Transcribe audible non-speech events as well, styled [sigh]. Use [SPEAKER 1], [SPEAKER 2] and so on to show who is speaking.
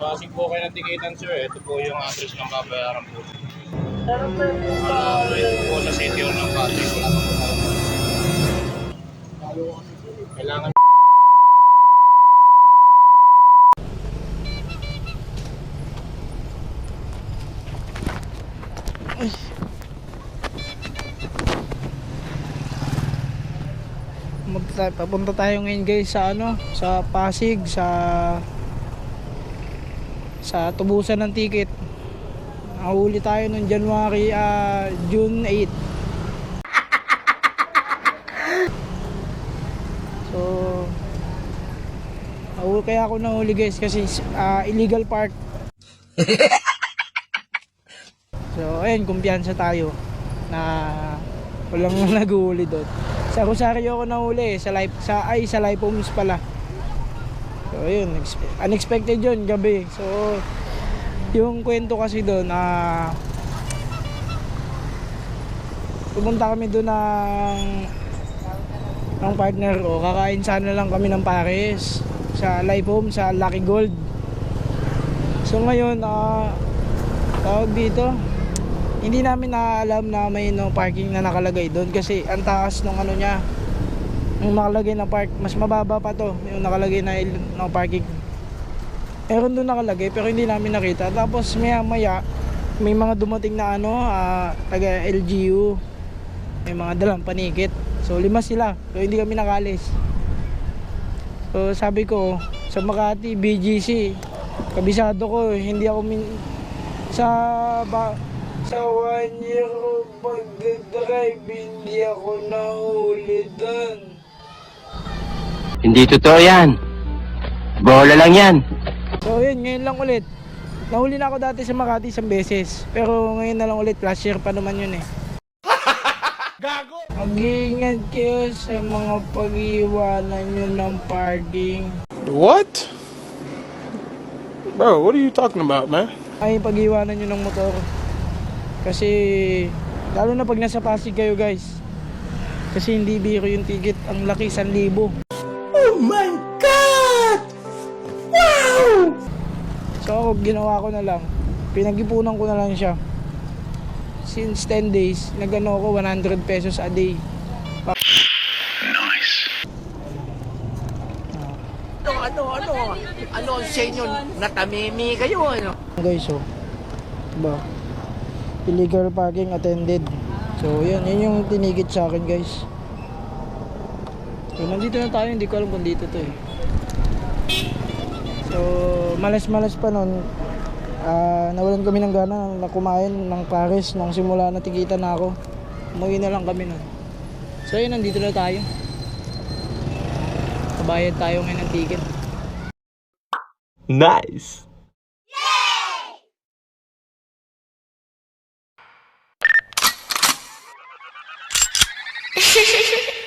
[SPEAKER 1] Pasig po kayo ng tikitan sir. Ito po yung address ng babayaran po.
[SPEAKER 2] Ba?
[SPEAKER 1] Ah, ito po sa City Hall ng Pasig. Wala pa po. Kailangan
[SPEAKER 2] Magta- Papunta tayo ngayon guys sa ano, sa Pasig, sa sa tubusan ng ticket. Nahuli tayo noong January, ah, June 8. So, nahuli kaya ako nahuli guys kasi ah, illegal park. [laughs] so, ayun, kumpiyansa tayo na walang [laughs] naguhuli doon. Sa Rosario ako nahuli, sa life sa ay sa life homes pala. Ayun, ex- unexpected 'yun gabi. So yung kwento kasi doon ah pumunta kami doon ng ng partner ko. Kakain sana lang kami ng pares sa life home sa Lucky Gold. So ngayon ah tawag dito hindi namin naalam na may no parking na nakalagay doon kasi ang taas nung ano niya yung nakalagay na park mas mababa pa to yung nakalagay na no parking. Meron doon nakalagay pero hindi namin nakita. Tapos maya maya may mga dumating na ano ah, taga LGU may mga dalang panikit. So lima sila so hindi kami nakalis. So sabi ko sa Makati BGC kabisado ko hindi ako min sa ba sa one year ko pag-drive, hindi ako nahuli.
[SPEAKER 3] Hindi totoo yan. Bola lang yan.
[SPEAKER 2] So yun, ngayon lang ulit. Nahuli na ako dati sa Makati isang beses. Pero ngayon na lang ulit, last year pa naman yun eh. [laughs] Gago! Mag-iingat kayo sa mga pag-iwanan nyo ng parking.
[SPEAKER 4] What? Bro, what are you talking about, man?
[SPEAKER 2] Ay, pag-iwanan nyo ng motor. Kasi, lalo na pag nasa Pasig kayo guys. Kasi hindi biro yung ticket. Ang laki, 1,000. Oh my God! Wow! So ako, ginawa ko na lang. Pinag-ipunan ko na lang siya. Since 10 days, nagano ako 100 pesos a day.
[SPEAKER 5] Ano, ano, ano? Ano ang sa inyo? Natamimi kayo, ano?
[SPEAKER 2] Guys, so, diba? Illegal parking attended. So, yun, yun yung tinigit sa akin, guys. So, nandito na tayo, hindi ko alam kung dito to eh. So, malas-malas pa nun. Ah, nawalan kami ng gana na kumain ng pares nung simula na tigita na ako. Umuwi na lang kami nun. So, yun, nandito na tayo. Kabayad tayo ngayon ng ticket.
[SPEAKER 3] Nice. [laughs]